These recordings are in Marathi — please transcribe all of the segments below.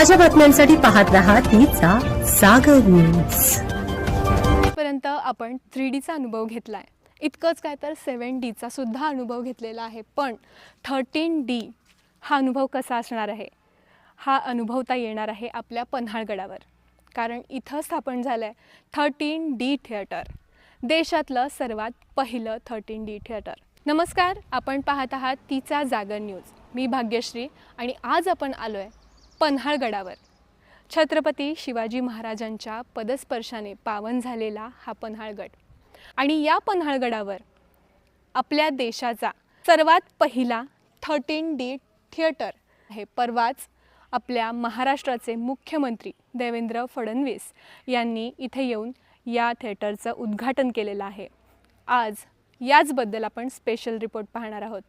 ताज्या बातम्यांसाठी पाहत रहा तिचा सागर न्यूज पर्यंत आपण थ्री डीचा अनुभव घेतला आहे इतकंच काय तर सेवन डीचा सुद्धा अनुभव घेतलेला आहे पण थर्टीन डी हा अनुभव कसा असणार आहे? हा अनुभवता येणार आहे आपल्या पन्हाळगडावर. कारण इथं स्थापन झालं आहे थर्टीन डी थिएटर. देशातलं सर्वात पहिलं थर्टीन डी थिएटर. नमस्कार आपण पाहत आहात तिचा जागर न्यूज. मी भाग्यश्री आणि आज आपण आलो आहे पन्हाळगडावर. छत्रपती शिवाजी महाराजांच्या पदस्पर्शाने पावन झालेला हा पन्हाळगड. आणि या पन्हाळगडावर आपल्या देशाचा सर्वात पहिला थर्टीन डी थिएटर हे परवाच आपल्या महाराष्ट्राचे मुख्यमंत्री देवेंद्र फडणवीस यांनी इथे येऊन या थिएटरचं उद्घाटन केलेलं आहे. आज याचबद्दल आपण स्पेशल रिपोर्ट पाहणार आहोत.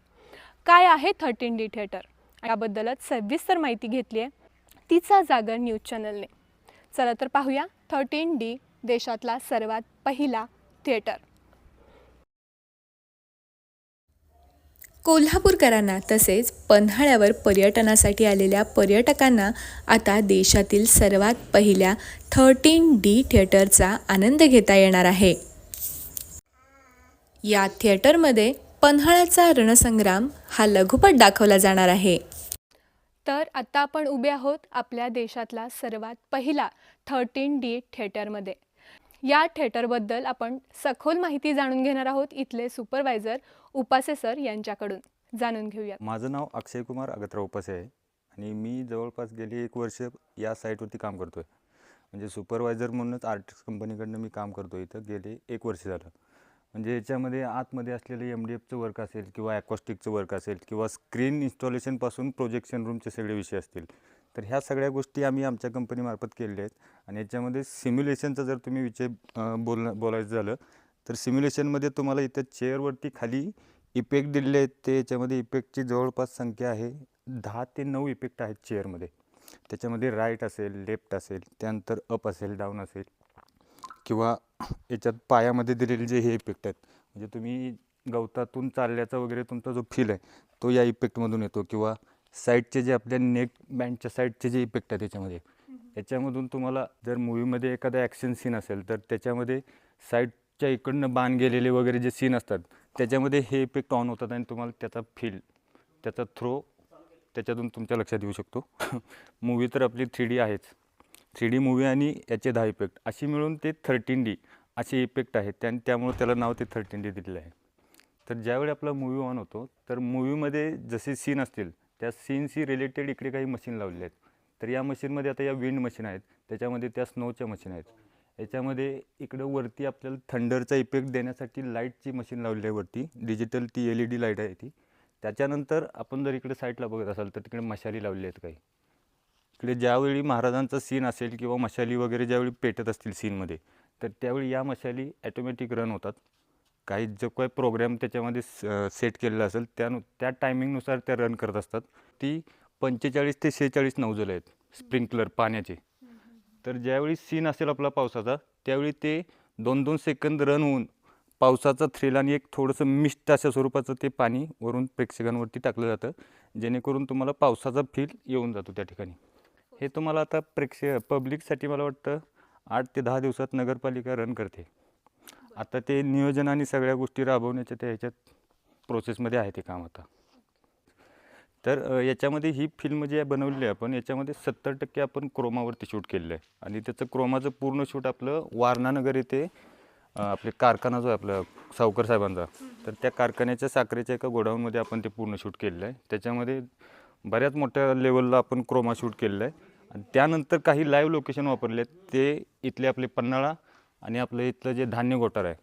काय आहे थर्टीन डी थिएटर याबद्दलच सविस्तर माहिती घेतली आहे तिचा जागर न्यूज चॅनलने. चला तर पाहूया थर्टीन डी देशातला सर्वात पहिला थिएटर. कोल्हापूरकरांना तसेच पन्हाळ्यावर पर्यटनासाठी आलेल्या पर्यटकांना आता देशातील सर्वात पहिल्या थर्टीन डी थिएटरचा आनंद घेता येणार आहे. या थिएटरमध्ये पन्हाळ्याचा रणसंग्राम हा लघुपट दाखवला जाणार आहे. तर आत्ता आपण उभे आहोत आपल्या देशातला सर्वात पहिला थर्टीन डी थिएटरमध्ये या थिएटरबद्दल आपण सखोल माहिती जाणून घेणार आहोत इथले सुपरवायझर उपासे सर यांच्याकडून. जाणून घेऊया माझं नाव अक्षय कुमार अगत्रा उपासे आहे आणि मी जवळपास गेली एक वर्ष या साईटवरती काम करतो आहे म्हणजे सुपरवायझर म्हणूनच आर्टिस्ट कंपनीकडनं मी काम करतो इथं. गेले एक वर्ष झालं. म्हणजे याच्यामध्ये आतमध्ये असलेलं एम डी एफचं वर्क असेल किंवा ॲक्वॉस्टिकचं वर्क असेल किंवा स्क्रीन इन्स्टॉलेशनपासून प्रोजेक्शन रूमचे सगळे विषय असतील. तर ह्या सगळ्या गोष्टी आम्ही आमच्या कंपनीमार्फत केलेल्या आहेत. आणि याच्यामध्ये सिम्युलेशनचा जर तुम्ही विषय बोल बोलणं बोलायचं झालं तर सिम्युलेशनमध्ये तुम्हाला इथं चेअरवरती खाली इफेक्ट दिलेले आहेत. ते याच्यामध्ये इफेक्टची जवळपास संख्या आहे दहा ते नऊ इफेक्ट आहेत चेअरमध्ये त्याच्यामध्ये राईट असेल लेफ्ट असेल त्यानंतर अप असेल डाऊन असेल किंवा याच्यात पायामध्ये दिलेले जे हे इफेक्ट आहेत. म्हणजे तुम्ही गवतातून चालल्याचा वगैरे तुमचा जो फील आहे तो या इफेक्टमधून येतो किंवा साईडचे जे आपल्या नेक बँडच्या साईडचे जे इफेक्ट आहेत त्याच्यामध्ये याच्यामधून तुम्हाला जर मूवीमध्ये एखादा ॲक्शन सीन असेल तर त्याच्यामध्ये साईडच्या इकडनं बाण गेलेले वगैरे जे सीन असतात त्याच्यामध्ये हे इफेक्ट ऑन होतात आणि तुम्हाला त्याचा फील त्याचा थ्रो त्याच्यातून तुमच्या लक्षात येऊ शकतो. मूवी तर आपली थ्री डी आहेच. थ्री डी मूवी आणि याचे दहा इफेक्ट अशी मिळून ते थर्टीन डी असे इफेक्ट आहेत. त्या त्यामुळे त्याला नाव ते थर्टीन डी दिलेलं आहे. तर ज्यावेळी आपला मूवी ऑन होतो तर मूवीमध्ये जसे सीन असतील त्या सीनशी रिलेटेड इकडे काही मशीन लावलेले आहेत. तर या मशीनमध्ये आता या विंड मशीन आहेत. त्याच्यामध्ये त्या स्नोच्या मशीन आहेत. याच्यामध्ये इकडं वरती आपल्याला थंडरचा इफेक्ट देण्यासाठी लाईटची मशीन लावलेली आहे वरती. डिजिटल ती एल ई डी लाइट आहे ती. त्याच्यानंतर आपण जर इकडे साईडला बघत असाल तर तिकडे मशाली लावलेली आहेत काही. इकडे ज्यावेळी महाराजांचा सीन असेल किंवा मशाली वगैरे ज्यावेळी पेटत असतील सीनमध्ये तर त्यावेळी या मशाली ॲटोमॅटिक रन होतात. काही जो काही प्रोग्राम त्याच्यामध्ये सेट केलेला असेल त्यानु त्या टायमिंगनुसार त्या रन करत असतात. ती पंचेचाळीस ते शेहेचाळीस नौजल आहेत स्प्रिंकलर पाण्याचे. तर ज्यावेळी सीन असेल आपला पावसाचा त्यावेळी ते दोन दोन सेकंद रन होऊन पावसाचा थ्रिल आणि एक थोडंसं मिष्ट अशा स्वरूपाचं ते पाणी वरून प्रेक्षकांवरती टाकलं जातं जेणेकरून तुम्हाला पावसाचा फील येऊन जातो त्या ठिकाणी. हे तुम्हाला आता प्रेक्षक पब्लिकसाठी मला वाटतं आठ ते दहा दिवसात नगरपालिका रन करते. आता ते नियोजन आणि सगळ्या गोष्टी राबवण्याच्या त्या ह्याच्यात प्रोसेसमध्ये आहे ते काम आता. तर याच्यामध्ये ही फिल्म जी आहे बनवलेली आहे आपण याच्यामध्ये सत्तर टक्के आपण क्रोमावरती शूट केलेलं आहे. आणि त्याचं क्रोमाचं पूर्ण शूट आपलं वारणानगर येथे आपले कारखाना जो आहे आपला सावकर साहेबांचा तर त्या कारखान्याच्या साखरेच्या एका गोडाऊनमध्ये आपण ते पूर्ण शूट केलेलं आहे. त्याच्यामध्ये बऱ्याच मोठ्या लेवलला आपण क्रोमा शूट केलेलं आहे. आणि त्यानंतर काही लाईव्ह लोकेशन वापरले आहेत ते इथले आपले पन्हाळा आणि आपलं इथलं जे धान्य गोटार आहे.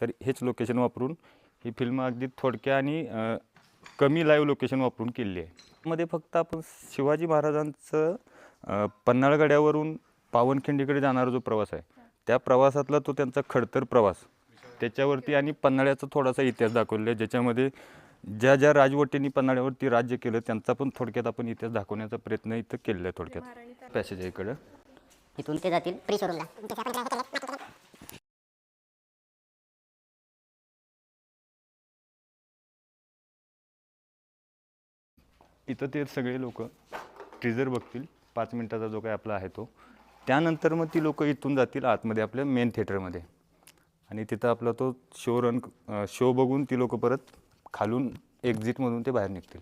तर हेच लोकेशन वापरून ही फिल्म अगदी थोडक्या आणि कमी लाईव्ह लोकेशन वापरून केलेली आहे. मध्ये फक्त आपण शिवाजी महाराजांचं अ, पन्हाळगड्यावरून पावनखिंडीकडे जाणारा जो प्रवास आहे त्या प्रवासातला तो त्यांचा खडतर प्रवास. त्याच्यावरती आणि पन्हाळ्याचा थोडासा इतिहास दाखवलेला आहे. ज्याच्यामध्ये ज्या ज्या राजवटींनी पन्हाळ्यावरती राज्य केलं त्यांचा पण थोडक्यात आपण इतिहास दाखवण्याचा प्रयत्न इथं केलेला आहे थोडक्यात. पॅसेज आहे इकडं. इथून ते जातील शोरूमला. इथं ते सगळे लोक ट्रिझर बघतील पाच मिनटाचा जो काही आपला आहे तो. त्यानंतर मग ती लोक इथून जातील आतमध्ये आपल्या मेन थिएटरमध्ये आणि तिथं आपला तो शो रन शो बघून ती लोक परत खालून एक्झिटमधून ते बाहेर निघतील.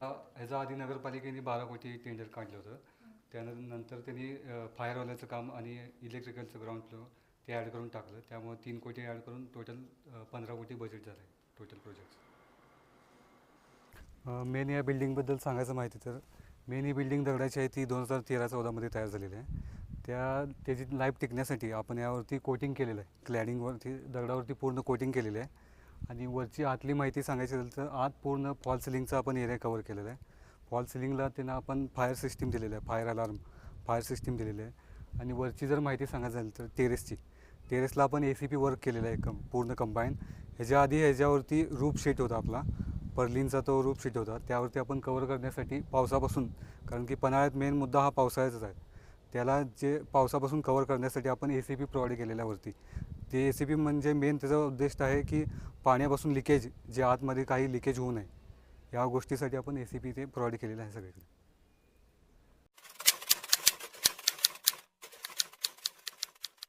हा- ह्याच्या आधी नगरपालिकेने बारा कोटी टेंडर काढलं होतं. त्यानंतर त्यांनी फायरवाल्याचं काम आणि इलेक्ट्रिकलचं ग्राउंड फ्लोअर ते ॲड करून टाकलं. त्यामुळे तीन कोटी ॲड करून टोटल पंधरा कोटी बजेट झालं आहे टोटल प्रोजेक्ट मेन या बिल्डिंगबद्दल सांगायचं माहिती तर मेन ही बिल्डिंग दगडाची आहे ती दोन हजार तेरा चौदामध्ये तयार झालेली आहे. त्या त्याची लाईफ टिकण्यासाठी आपण यावरती कोटिंग केलेलं आहे. क्लॅडिंगवरती दगडावरती पूर्ण कोटिंग केलेलं आहे. आणि वरची आतली माहिती सांगायची झाली तर आत पूर्ण फॉल सिलिंगचा आपण एरिया कवर केलेला आहे. फॉल सिलिंगला त्यांना आपण फायर सिस्टीम दिलेलं आहे फायर अलार्म फायर सिस्टीम दिलेली आहे. आणि वरची जर माहिती सांगायची झाली तर टेरेसची. टेरेसला आपण ए सी पी वर्क केलेलं आहे कम पूर्ण कंबाईन ह्याच्या आधी ह्याच्यावरती रूप शीट होता आपला. पर्लिनचा तो रूप शीट होता. त्यावरती आपण कवर करण्यासाठी पावसापासून कारण की पन्हाळ्यात मेन मुद्दा हा पावसाळ्याचाच आहे. त्याला जे पावसापासून कवर करण्यासाठी आपण ए सी पी प्रोव्हाइड केलेल्यावरती ते ए सी पी म्हणजे मेन त्याचा उद्देश आहे की पाण्यापासून लिकेज जे आतमध्ये काही लिकेज होऊ नये या गोष्टीसाठी आपण ए सी पी ते प्रोव्हाइड केलेलं आहे सगळीकडे.